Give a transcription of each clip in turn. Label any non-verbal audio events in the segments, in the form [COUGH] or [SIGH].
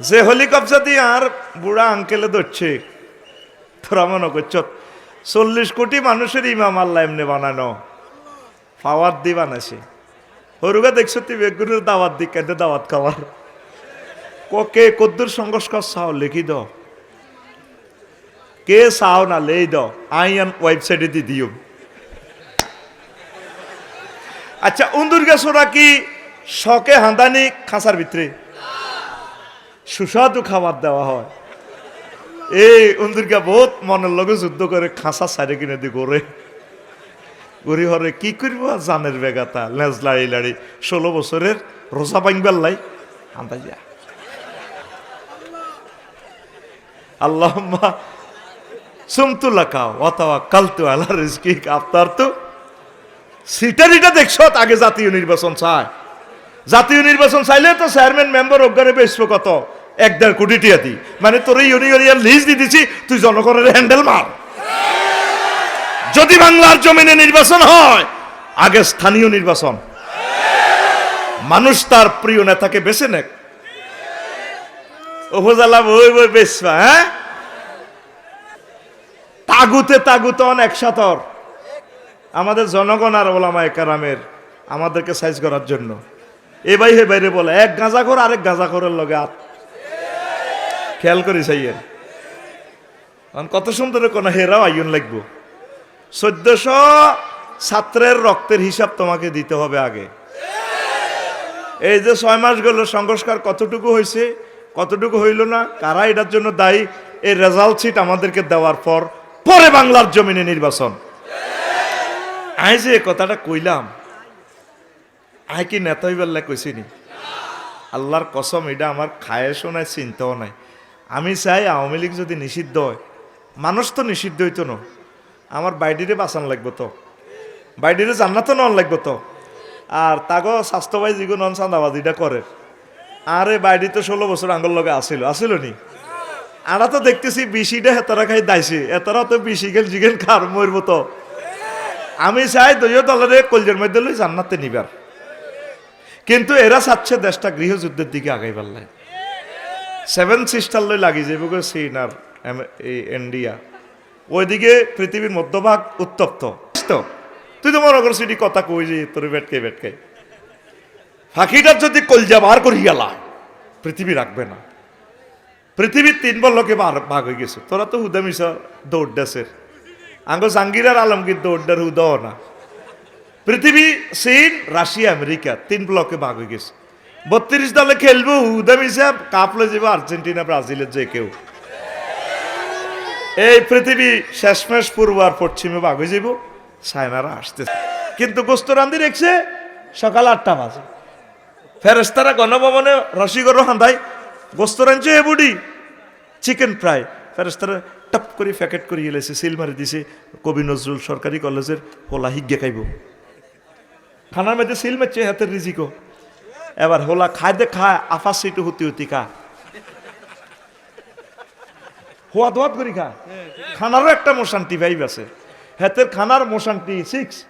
যে হেলিকপ্টার দিয়ে আর বুড়া আঙ্কেলে ধরছে, তোরা মনে করছ, চল্লিশ কোটি মানুষের ইমাম আল্লাহ এমনি বানানো। পাওয়ার দি বানাইছে। হরুগা দেখছ তুই বেগুনের দাওয়াত দি কেন দাওয়াত খাওয়ার? কে কদ্দুর সংস্কার চাও, লিখি দ কে চাও না, লেই দাও। আইয়ান ওয়েবসাইটে দি দিও। আচ্ছা উন্দুর গাছরা কি শখে হাঁদানি খাঁচার ভিতরে? সুস্বাদু খাবার দেওয়া হয়। এই উন্দুরকা বহুত মনের লগে যুদ্ধ করে খাঁচা সাইডে কিনে দি গড়ে গড়ি হরে, কি করব জানের বেগাতা লেজ লাড়ি লাড়ি ষোলো বছরের রোজা বাংবার লাই। আন্দাজা আল্লাহম্মা সুমতুল্লা খাও অথবা কালতু আল্লাহ রিজকি আপনার তো সিটারিটা দেখছ, আগে জাতীয় নির্বাচন চায়। জাতীয় নির্বাচন চাইলে তো চেয়ারম্যান মেম্বার অজ্ঞানে বেসবো কত এক দেড় কোটি টিয়া দি। মানে তোর ইউনিয়ন লিজ দিয়ে দিছি, তুই জনগণের হ্যান্ডেল মার। যদি বাংলার জমিনে নির্বাচন হয়, আগে স্থানীয় নির্বাচন। মানুষ তার প্রিয় নেতাকে বেছে নেক। উপজেলা বই বই বেসবা হ্যাঁ? তাগুতে তাগুতন একসাথর আমাদের জনগণ আর ওলামা কারামের, আমাদেরকে সাইজ করার জন্য। এ ভাই হে বাইরে বলে, এক গাঁজা কর, আরেক গাঁজা করার লগে আত খেয়াল করি সাইয়ের কারণ কত সুন্দর কোন হেরাও আইন লাগবো। চোদ্দশো ছাত্রের রক্তের হিসাব তোমাকে দিতে হবে আগে। এই যে ছয় মাস গেল, সংস্কার কতটুকু হয়েছে, কতটুকু হইল না, কারা এটার জন্য দায়ী, এই রেজাল্ট সিট আমাদেরকে দেওয়ার পর, পরে বাংলার জমিনে নির্বাচন। আই যে কথাটা কইলাম, আই কি নেতা হইবার কইছিনি? আল্লাহর কসম, এটা আমার খায়েশও নাই, চিন্তাও নাই। আমি চাই আওয়ামী লীগ যদি নিষিদ্ধ হয়। মানুষ তো নিষিদ্ধ হইতো না। আমার বাইডিরে বাঁচান লাগবো তো। বাইডিরে জান্নাতও নন লাগবো তো। আর তাগো স্বাস্থ্যবাই যিগো নন চাঁদাবাজিটা করে। আরে বাইডি তো ষোলো বছর আঙ্গল লগে আসিল আসিল নি? আরা তো দেখতেছি বিশিটা হেতারা খাই দাইছে। এতারা তো বিশি গেল জিগেল খার মরবো তো। আমি চাই দলীয় দলের কলজের মধ্যে লই জান্নাতে নিবার। কিন্তু এরা চাচ্ছে দেশটা গৃহযুদ্ধের দিকে আগাই পারলাই সেভেন সিস্টার লই লাগি যাইব চীন আর ইন্ডিয়া ওইদিকে পৃথিবীর মধ্যভাগ উত্তপ্ত। তুই তো মনে করছিস কথা কই যে তোর বেটকে বেটকে। ফাঁকিটার যদি কলজা বার করি গেলা পৃথিবী রাখবে না। পৃথিবীর তিন বল্লকে ভাগ হয়ে গেছে। তোরা তো হুদা মিশা দৌড় দেশের আঙ্গ জাঙ্গির আর আলমগীর দৌড়ডার হুদাও না পৃথিবী চীন রাশিয়া আমেরিকা তিন ব্লকে ভাগ হয়ে গেছে। বত্রিশ দলে খেলব হুদা মিশা কাপলে যাব, আর্জেন্টিনা, ব্রাজিলের যে কেউ। এই পৃথিবী শেষমেশ পূর্ব আর পশ্চিমে ভাগ হয়ে যাব সায়নারা আসতেছে। কিন্তু গোস্ত রান্ধি রেখছে, সকাল আটটা বাজে। ফেরেস্তারা গণভবনে রসিগর হান্দাই গোস্ত রাঁধছে এ বুড়ি চিকেন ফ্রাই ফেরেস্তারা টপ করে প্যাকেট করে এলেছে সিল মারি দিছে, কবি নজরুল সরকারি কলেজের হোলা হিগে খাইব। খানার মধ্যে সিল মারছে, হাতের রিজিকো। এবার হোলা দে খায়, আফা সিটু হুতি হুতি খা। হোয়া দোয়াত করি খা। খানারও একটা মোশান্তি ভাইব আছে। হেতের খানার মোশান্তি সিক্স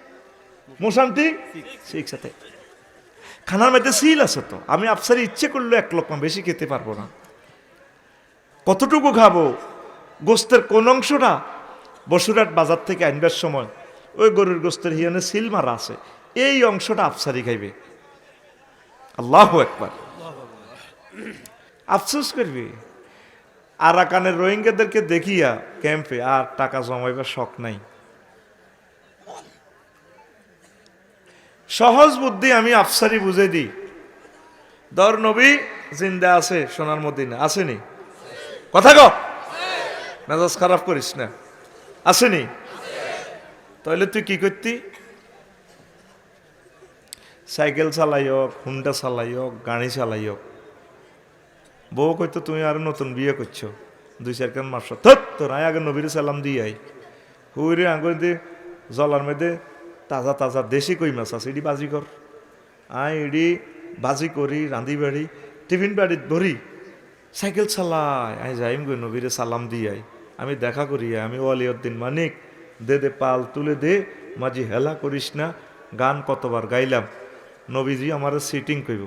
মোশান্তি সিক্স হাতে খানার মধ্যে সিল আছে তো। আমি আফসারি ইচ্ছে করলে এক লোকমা বেশি খেতে পারব না। কতটুকু খাব? গোস্তের কোন অংশটা? বসুরহাট বাজার থেকে আনবার সময়। ওই গরুর গোস্তের হিয়ানে সিল মারা আছে। এই অংশটা আফসারি খাইবে। আল্লাহ একবার আফসোস করবি? আর আরাকানের রোহিঙ্গাদেরকে দেখিয়া ক্যাম্পে আর টাকা জমাইবার শখ নাই। সহজ বুদ্ধি আমি আফসারি বুঝে দিই। দর নবী, জিন্দা আছে সোনার মদিনা। আসেনি? কথা গো মেজাজ খারাপ করিস না। আসেনি? তাহলে তুই কি করতি? সাইকেল চালাই হোক হুন্ডা চালাই হোক গাড়ি চালাই হোক বউ কইতো তুমি আর নতুন বিয়ে করছ। দুই চার কান মাস তোর আয় আগে নবীর সালাম দিয়ে আই হুইরে আঙ্গুর দিয়ে জলার মধ্যে তাজা তাজা দেশি কই মাছ আছে এটি বাজি কর। আয় এডি বাজি করি রাঁধি বাড়ি টিফিন বাড়িত ধরি সাইকেল চালাই। আই যাইম গই নবীরে সালাম দিয়ে আই আমি দেখা করি আই, আমি ওয়ালিউদ্দিন মানিক। দে দে পাল তুলে দে মাঝি হেলা করিস না গান কতবার গাইলাম। নবীজি আমার সিটিং কইব।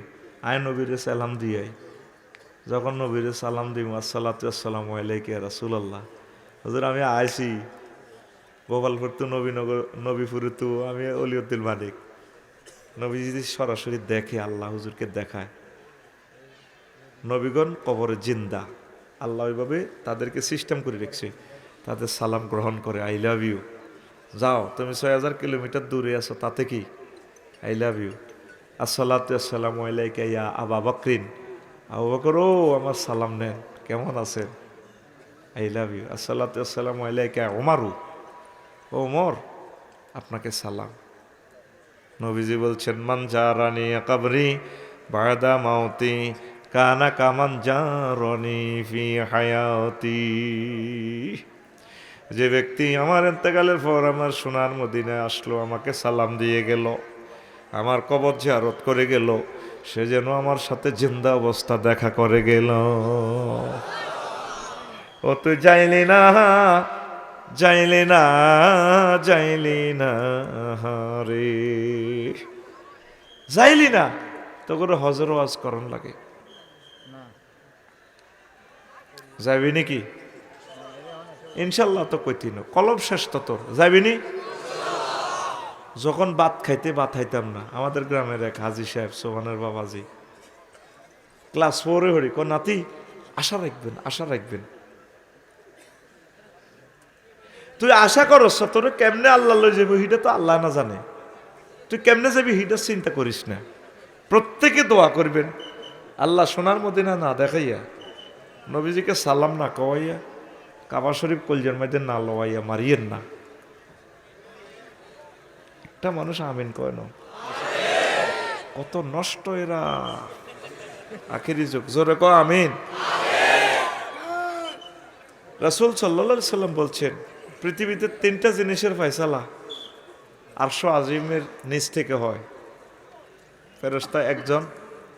আয় নবীরে সালাম দিয়ে আই যখন নবীরে সালাম দিম আসসালাতাম আলাইকে রাসুলাল্লাহ। হুজুর, আমি আইসি গোপালপুর তো নবীনগর, নবীপুর তো আমি অলিউদ্দিন মালিক নবী যদি সরাসরি দেখে, আল্লাহ হুজুরকে দেখায়। নবীগণ কবরে জিন্দা। আল্লাহ ওইভাবে তাদেরকে সিস্টেম করে রেখেছে। তাদের সালাম গ্রহণ করে আই লাভ ইউ যাও, তুমি ছয় হাজার কিলোমিটার দূরে আছো, তাতে কি? আই লাভ ইউ আসসালাতু আসসালামু আলাইকা ইয়া আবা বকরিন। আবু বকর, ও আমার সালাম নেন। কেমন আছেন? I love you. আসসালাতু আসসালামু আলাইকা ওমারু ও ওমর আপনাকে সালাম। নবীজি বলছেন, মান জারানি কবরি বাদা মাউতি, কানা কামান যা রনি ফি হায়াতি। যে ব্যক্তি আমার এতেকালের পর আমার সোনার মদিনায় আসলো, আমাকে সালাম দিয়ে গেল। আমার কবর জিয়ারত করে গেল। সে যেন আমার সাথে জিন্দা অবস্থা দেখা করে গেল। ও তুই যাইলি না যাইলি না যাইলি না রে যাইলি না, তো করে হজর ওয়াজ করন লাগে। যাবি নাকি? ইনশাল্লাহ তো কইতিন কলম শেষ তো তোর। যাবি নি? যখন ভাত খাইতে, ভাত খাইতাম না। আমাদের গ্রামের এক হাজি সাহেব, সোহানের বাবাজি। ক্লাস ফোরে হরি ক নাতি, আশা রাখবেন আশা রাখবেন। তুই আশা করস, তোর কেমনে আল্লাহ লই যাবি হিটা তো আল্লাহ না জানে। তুই কেমনে যাবি হিটা চিন্তা করিস না। প্রত্যেকে দোয়া করবেন। আল্লাহ সোনার মদিনা না না দেখাইয়া, নবীজিকে সালাম না কওয়াইয়া, কাবা শরীফ কলজার মধ্যে না লওয়াইয়া মারিয়েন না। একটা মানুষ আমিন কয় না কত নষ্ট এরা। আখেরি যুগ। জোরে কয় আমিন। রাসুল সাল্লা সাল্লাম বলছেন, পৃথিবীতে তিনটা জিনিসের ফয়সালা আরশো আজিমের নিচ থেকে হয়। ফেরস্তা একজন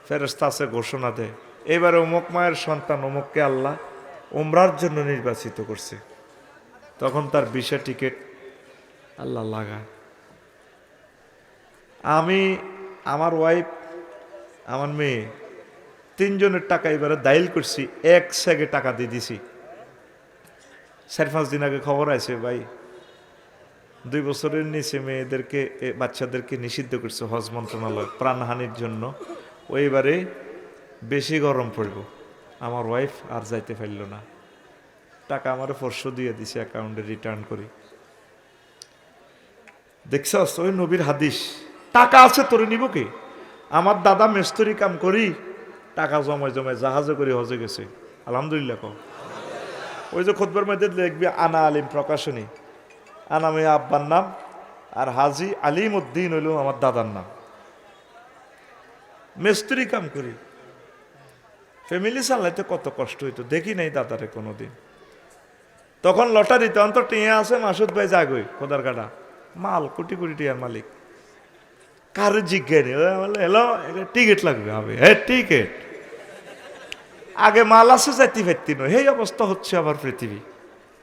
ফেরস্তা আছে ঘোষণা দেয়। এবারে অমুক মায়ের সন্তান অমুককে আল্লাহ উমরার জন্য নির্বাচিত করছে। তখন তার বিশা টিকিট আল্লাহ লাগায়। আমি, আমার ওয়াইফ আমার মেয়ে, তিনজনের টাকা এবারে দাইল করছি, এক সেগে টাকা দিয়ে দিছি। চার পাঁচ দিন আগে খবর আছে ভাই, দুই বছরের নিচে মেয়েদেরকে বাচ্চাদেরকে নিষিদ্ধ করছে হজ মন্ত্রণালয় প্রাণহানির জন্য। ওইবারে বেশি গরম পড়ব। আমার ওয়াইফ আর যাইতে পারল না। টাকা আমার পরশু দিয়ে দিছে অ্যাকাউন্টে রিটার্ন করি। দেখছস, ওই নবীর হাদিস। টাকা আছে, তোরে নিব কি? আমার দাদা মেস্তরি কাম করি, টাকা জমায় জমায় জাহাজে করে হজে গেছে। আলহামদুলিল্লাহ কও। ওই যে খোদবার মধ্যে দেখবি, আনা আলিম প্রকাশনী। আনা মেয়ে আব্বার নাম, আর হাজি আলিম উদ্দিন হইল আমার দাদার নাম। মেস্ত্রি কাম করি। ফ্যামিলি চালাইতে কত কষ্ট হইতো, দেখি নাই দাদারে কোনোদিন। তখন লটারিতে অন্তর টিয়া আছে, মাসুদ ভাই জাগই, খোদার কাটা। মাল, কোটি কোটি টিয়ার মালিক। কার জিজ্ঞানি হ্যালো টিকিট লাগবে হবে। হ্যাঁ টিকিট আগে মাল আছে, যাইতে পারতি নয় এই অবস্থা হচ্ছে আবার পৃথিবী।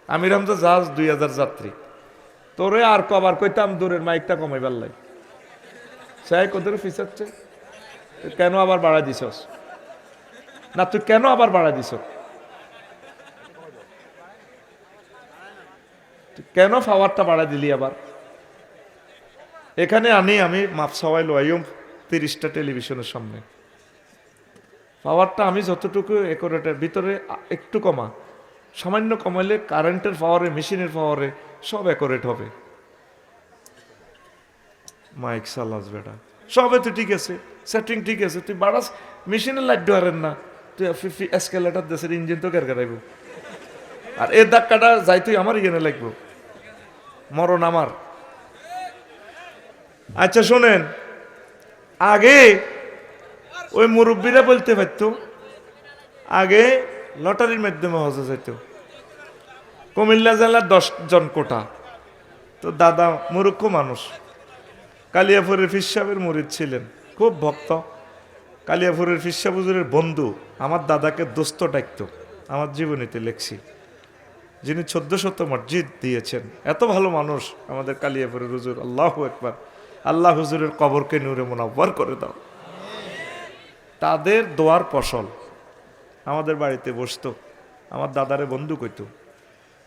আমি তো জাহাজ দুই হাজার যাত্রী। তোরে আর কবার কইতাম দূরের মাইকটা কমাইবার লাই সাই কদরে ফিসাচ্ছে। কেন আবার বাড়া দিছস? না, তুই কেন আবার বাড়া দিছ কেন পাওয়ারটা বাড়া দিলি আবার? এখানে আনি, আমি মাপসাওয়াই লোয়াইম তিরিশটা টেলিভিশনের সামনে। পাওয়ারটা আমি যতটুকু একরেটের ভিতরে একটু কমা। সামান্য কমাইলে কারেন্টের পাওয়ারে, মেশিনের পাওয়ারে সব একরেট হবে। মাইক সালাস বেটা। সবে তো ঠিক আছে সেটিং ঠিক আছে। তুই বাড়াস মেশিনের লাইট ধরেন না, তুই এসকেলেটার দেশের ইঞ্জিন তো কের কেরাইব আর এর ধাক্কাটা যাই তুই আমার ইয়েনে লাগবো। মরণ আমার। আচ্ছা শোনেন। আগে ওই মুরব্বীরা বলতে পারতো, আগে লটারির মাধ্যমে হজে যেত। কুমিল্লা জেলার দশ জন কোটা। তো দাদা মুরুক্ষ মানুষ। কালিয়াপুরের ফিসাবের মুরিদ ছিলেন, খুব ভক্ত। কালিয়াপুরের ফিসাবুজুরের বন্ধু, আমার দাদাকে দোস্ত ডাকত, আমার জীবনীতে লেখছি। যিনি চোদ্দ শত মসজিদ দিয়েছেন, এত ভালো মানুষ আমাদের কালিয়াপুরের হুজুর, আল্লাহ একবার আল্লাহ হুজুরের কবরকে নূরে মোনাব্বর করে দাও। তাদের দোয়ার ফসল আমাদের বাড়িতে বসতো, আমার দাদারে বন্ধু কইত।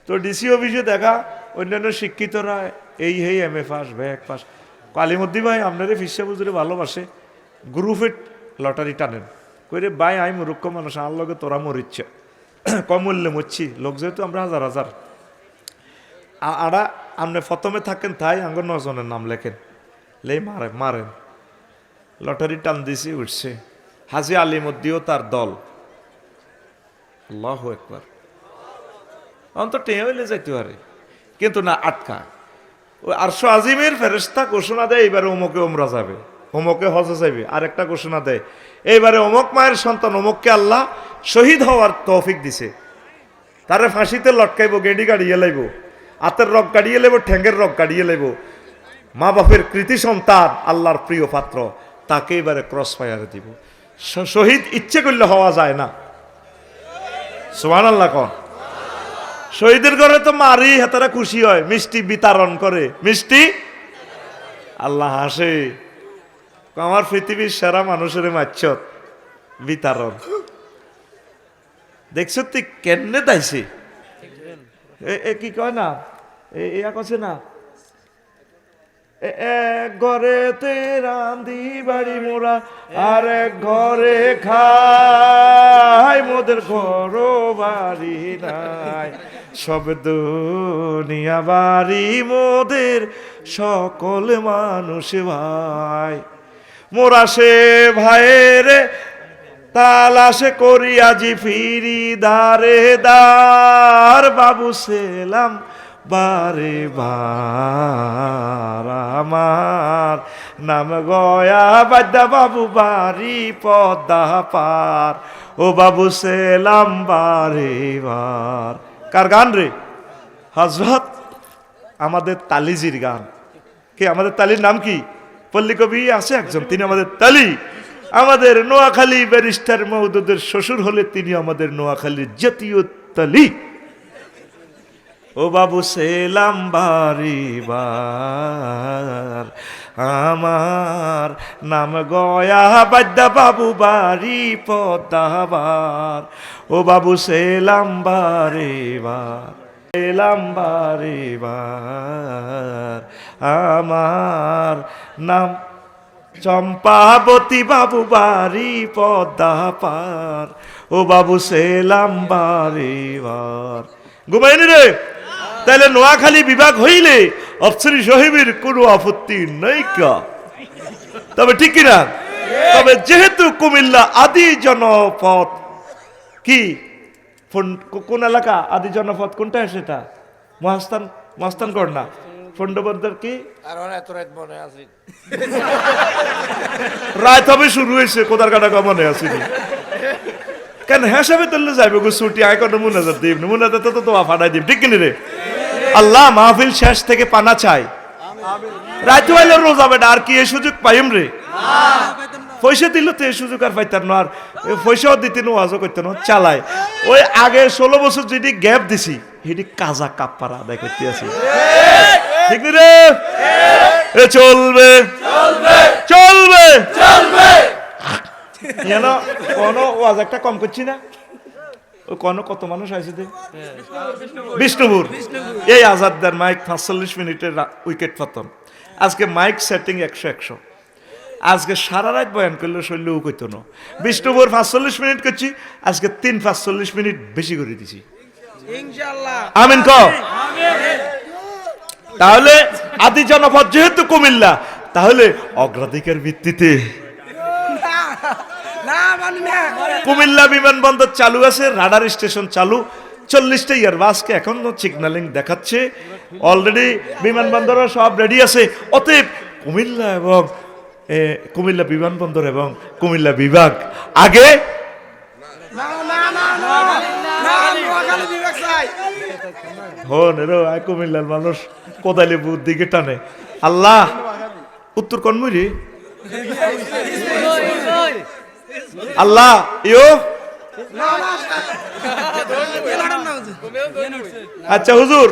তো ডিসি অফিসে দেখা, অন্যান্য শিক্ষিতরা এই হেই M A pass back pass. কালিমদ্দি ভাই, আপনারে ফিসা বুঝরে ভালোবাসে, গ্রুপে লটারি টানেন। কইরে, ভাই আই মূর্খ মানুষ, আমার লগে তোরা মরিচ্ছে। [CLEARS THROAT] কম মূল্যে মরছি, লোক যেহেতু আমরা হাজার হাজার। আ- আড়া আপনি প্রথমে থাকেন তাই আঙ্গ নজনের নাম লেখেন। লে মারে মারেন লটারি টান দিছি, উঠছে। হাজি আলিমদ্দিও তার দল। আল্লাহ একবার। অন্তর টেঁ হইলে যাইতে পারে। কিন্তু না, আটকা। ওই আরশো আজিমের ফেরেস্তা ঘোষণা দেয়, এইবারে অমুকে ওমরা যাবে। অমুকে হজে যাবে আর একটা ঘোষণা দেয়, এইবারে অমুক মায়ের সন্তান অমুককে আল্লাহ শহীদ হওয়ার তৌফিক দিছে। তারে ফাঁসিতে লটকাইব, গেডি গাড়িয়ে লাইব। আতের রক গাড়িয়ে লাইব ঠ্যাঙ্গের রক গাড়িয়ে লাইব। মা বাপের কৃতি সন্তান, আল্লাহর প্রিয় পাত্র, তাকে এবারে ক্রস ফায়ারে দিব। শহীদ ইচ্ছে করলে হওয়া যায় না। সোহান আল্লাহ কন। শহীদের ঘরে তো মারি, হেতারা খুশি হয়। মিষ্টি বিতরণ করে। মিষ্টি? আল্লাহ হাসে। আমার পৃথিবীর সেরা মানুষের মাচ্ছত বিতরণ দেখছ তুই কেনে দাইছে? এ- কি কয় না? এ- এয়া কছে না? ঘরেতে রান্ধি বাড়ি মোরা, আর এক ঘরে খাই মোদের ঘর বাড়ি নাই। সব দুনিয়া বাড়ি মোদের সকল মানুষ ভাই। মোরা সে ভাইয়ের তালাশে করি আজি ফিরি দারে দার বাবু সেলাম বারে বার নাম গয়া বাদ্যা বাবু বাড়ি পদ্মা পার। ও বাবু সেলাম বারে বার। কার গান রে? হজরত আমাদের তালিজির গান। কে, আমাদের তালির নাম কি? পল্লী কবি আছে একজন, তিনি আমাদের তালি। আমাদের নোয়াখালী ব্যারিস্টার মহদুদের শ্বশুর হলে তিনি আমাদের নোয়াখালীর জাতীয় তালি। ও বাবু সেলাম বাড়ি বার। আমার নাম গয়া বাদ্যা বাবু বাড়ি পদ্মাবার ও বাবু সেলাম বারে বার এলাম বারে বার। আমার নাম চম্পাবতী বাবু বাড়ি পদ্মা পার ও বাবু সেলাম বারে বার। ঘুমাইনি রে? তাহলে নোয়াখালী বিভাগ হইলে অফসরি সাহেবের কোনো আপত্তি নাই কা? তবে ঠিক কিনা? তবে যেহেতু কুমিল্লা আদি জনপদ কি? কোন এলাকা? আদি জনপদ কোনটা সেটা মহাস্থান মহাস্থান কর না? কি? মনে শুরু হয়েছে কোদার কাটা মনে আসেনি কেন হিসাবে তুললে যাইবে গো ছুটি আয় কোনো মুনাজাত দিব মুনাজাত তো তোমা ফাটাই দিব ঠিক কিনি রে? আল্লাহ মাহফিল শেষ থেকে পানা চাই রাত হইলে রোজা বেটা আর কি এই সুযোগ পাইম রে? পয়সা দিল তো এই সুযোগ আর পাইতাম না আর পয়সাও দিতে নো আজও করতে না চালায়। ওই আগে ষোলো বছর যদি গ্যাপ দিছি সেটি কাজা কাপ পারা আদায় করতে আছি ঠিক রে? এ চলবে। চলবে। চলবে। যেন কোনো ওয়াজ একটা কম করছি না? ও কোনো কত মানুষ আছে দে বিষ্ণুপুর। এই আজাদদার মাইক পাঁচচল্লিশ মিনিটের উইকেট পতন। আজকে মাইক সেটিং একশো একশো। আজকে সারা রাত বয়ান করলে শৈল্যও কইতো না। বিষ্ণুপুর পাঁচচল্লিশ মিনিট করছি আজকে তিন পাঁচচল্লিশ মিনিট বেশি করে দিছি। আমিন ক তাহলে আদি জনপদ যেহেতু কুমিল্লা তাহলে অগ্রাধিকার ভিত্তিতে কুমিল্লা বিমানবন্দর চালু আছে রাডার স্টেশন চালু। চল্লিশটা ইয়ারবাসকে এখন সিগন্যালিং দেখাচ্ছে। অলরেডি বিমানবন্দরও সব রেডি আছে। অতএব কুমিল্লা এবং কুমিল্লা বিমানবন্দর এবং কুমিল্লা বিভাগ আগে কুমিল্লার মানুষ কোদালি বুর দিকে টানে। আল্লাহ উত্তর কনমুরি আল্লাহ ইয়ো। না না [LAUGHS] আচ্ছা হুজুর।